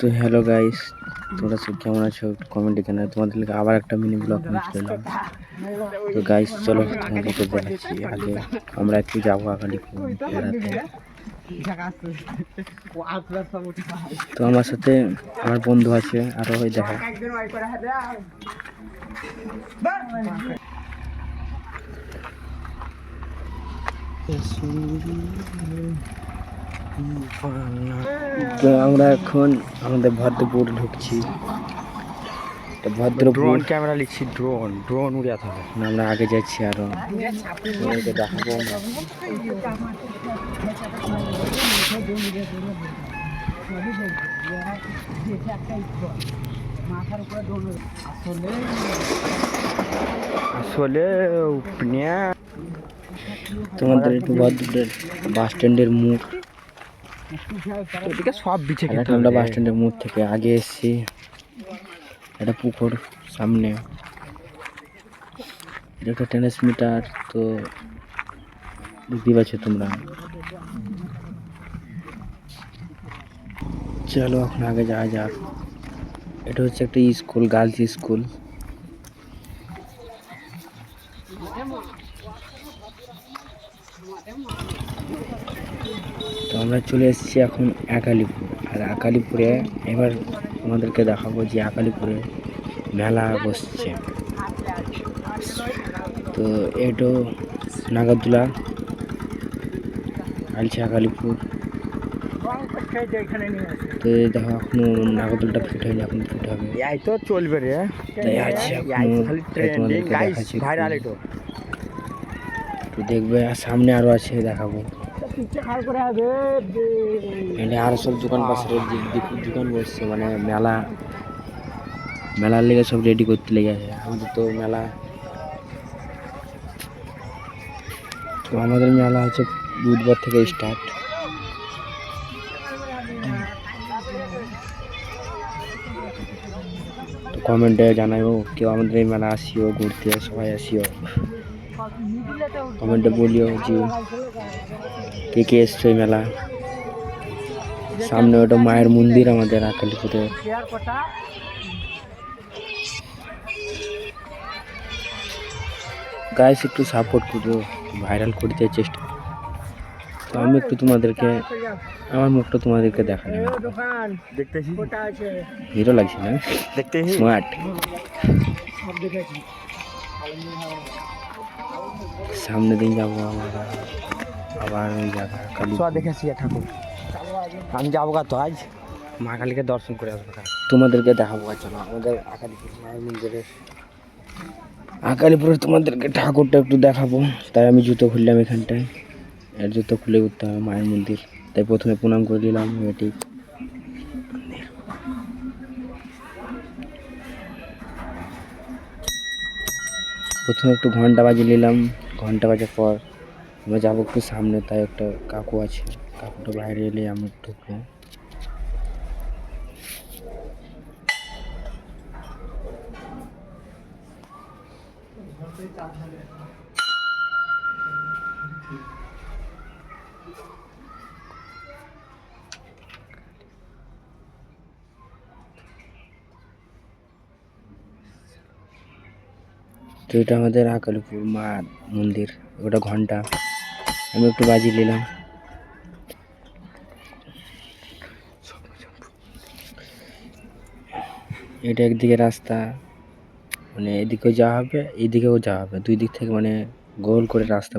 তো hello guys তোমরা সব কেমন আছো? কমেন্টে জানাও তোমাদের লিগে আবার একটা মিনি ব্লগ এলাম। তো গাইস চলো তোমাদেরকে দেখাচ্ছি। আগে আমরা একটু যাব আগালি তো আমার সাথে আমার বন্ধু আছে, আরও ওই দেখা। তো আমরা এখন আমাদের ভদ্রপুর ঢুকছি। ভদ্রপুর ড্রোন ক্যামেরা লিখছি ড্রোন ড্রোন উড়িয়াতে হবে আমরা আগে যাচ্ছি আরও। দেখাবো আসলে তোমাদের একটু ভদ্রপুরের বাস স্ট্যান্ডের মুখ এদিকে সব বিছে খেতে আমরা বাস স্ট্যান্ডের মুখ থেকে আগে এসেছি। একটা পুকুর সামনে। এটা একটা ট্রান্সমিটার তো বুঝতেই পারছ তোমরা। চলো এখন আগে যাওয়া যাক। এটা হচ্ছে একটা স্কুল গার্লস স্কুল। তো আমরা চলে এসেছি এখন একালিপুর আর একালিপুরে এবার আমাদেরকে দেখাবো যে একালিপুরে মেলা বসছে। তো এটো নাগারদোলা আলছে একালিপুর তো দেখো এখনও নাগরদোলটা ফিট হয়নি এখন ফিট হবে। এই তো চলবে রে। তাই আছে খালি ট্রেন্ডিং গাইস ভাইরাল এটো। তো দেখবে সামনে আরও আছে, দেখাবো। আরও সব দোকান পাশে দোকান বসছে মানে মেলা, মেলার লেগে সব রেডি করতে লেগে আছে। আমাদের তো মেলা, তো আমাদের মেলা হচ্ছে বুধবার থেকে স্টার্ট কমেন্টে জানাইও কেউ আমাদের এই মেলা আসিও, ঘুরতে, সবাই আসিও। কমেন্টে বলিও যে কে কে এসছো এই মেলা। সামনে ওটা মায়ের মন্দির আমাদের আকালিপুরে। গাইস একটু সাপোর্ট করো ভাইরাল করতে চেষ্টা তো আমি একটু তোমাদেরকে আমার মুখটা তোমাদেরকে দেখালাম। দেখতেছি। হিরো লাগছে না? দেখতেছি। স্মার্ট সামনে দিন যাব আমরা আবার ওই জায়গা কালী সব দেখেছি ঠাকুর। আমি যাব তো আজ। মা কালীকে দর্শন করে আসব। তোমাদেরকে দেখাবো চলো আমাদের আকালিপুর মায়ের মন্দিরে আকালিপুরে তোমাদেরকে ঠাকুরটা একটু দেখাবো। তাই আমি জুতো খুললাম এখানটায়। আর জুতো খুলে উঠতে হবে মায়ের মন্দির। তাই প্রথমে প্রণাম করে দিলাম এটি প্রথমে একটু ঘণ্টা বাজিয়ে নিলাম। ঘণ্টা বাজার পর আমরা যাব একটু সামনে, তাই একটা কাকু আছে। কাকুটা বাইরে এলে আমি ঢুকবো। তো এটা আমাদের আকালিপুর মা মন্দির, ওটা ঘণ্টা। আমি একটু বাজি নিলাম। এটা একদিকে রাস্তা মানে এদিকেও যাওয়া হবে, এদিকেও যাওয়া হবে। দুই দিক থেকে মানে গোল করে রাস্তা